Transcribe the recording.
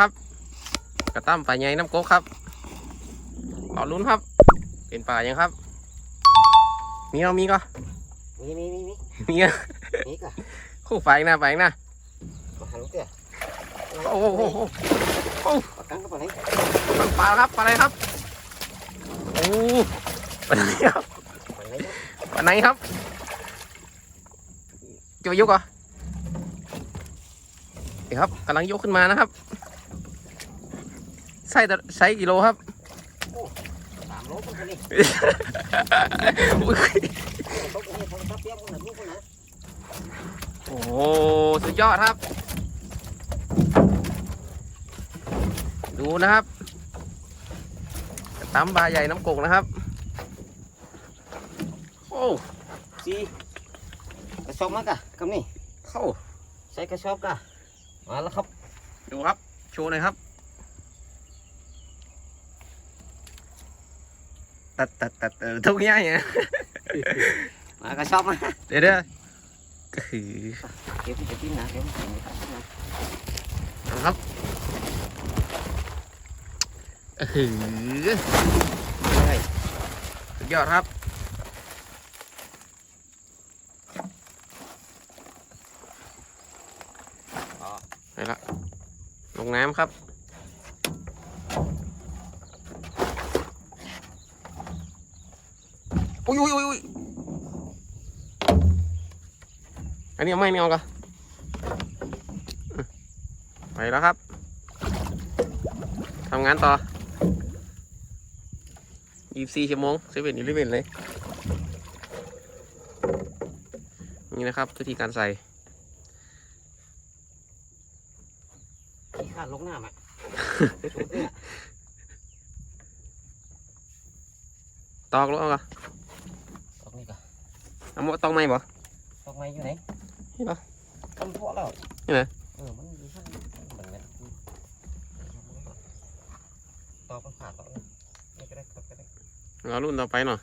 ตั้มป่าใหญ่น้ำโก๊กครับรอลุ้นครับ เป็นป่ายังครับ มีเอามีก็มีมีมีมีมีอะมีกะคู่ไฟหน้าไฟหน้ามาหันเตี้ยโอ้โหโอ้โหโอ้ปากกังก็ปลาไหนปลาครับปลาอะไรครับโอ้ปลาไหนครับปลาไหนปลาไหนครับจะไปยกเหรอเดี๋ยวครับกำลังยกขึ้นมานะครับ ใส่ใส่กิโลครับสามโลคนนี้อุ๊ยตกนี่คนทับเตี้ยคนนั้นลูกคนนั้นโอ้โหสุดยอดครับ ดูนะครับตำบาใหญ่น้ำกกนะครับ โอ้สี่กระสอบมากะคำนี้เข้าใส่กระสอบกะมาแล้วครับ ดูครับ โชว์หน่อยครับ ตัดตัดตัดเออทุกอย่างเนี่ยมากระสอบมาเดี๋ยวเดี๋ยวก็คือเก็บไปที่นะเก็บไปที่นะนะครับเออหือสุดยอดครับไปละลงน้ำครับ อุ้ยอุ้ยอุ้ยอุ้ยอันนี้เอาไม่ไม่เอากะอืมไปแล้วครับทำงานต่อ24ชั่วโมงเซเว่นอีเลเว่นเลย นี่นะครับวิธีการใส่ที่ขาดลงน้ำอะตอกแล้วเอากะตอกนี่กะ เอาหมดตอกไม่บ่ตอกไม้อยู่ไหนนี่เหรอกำพวกแล้วนี่ไหนเออมันอยู่ข้างเหมือนกันตอกมันขาดตอกนี่ก็ได้ครับก็ได้เอารุ่นต่อไปหน่อย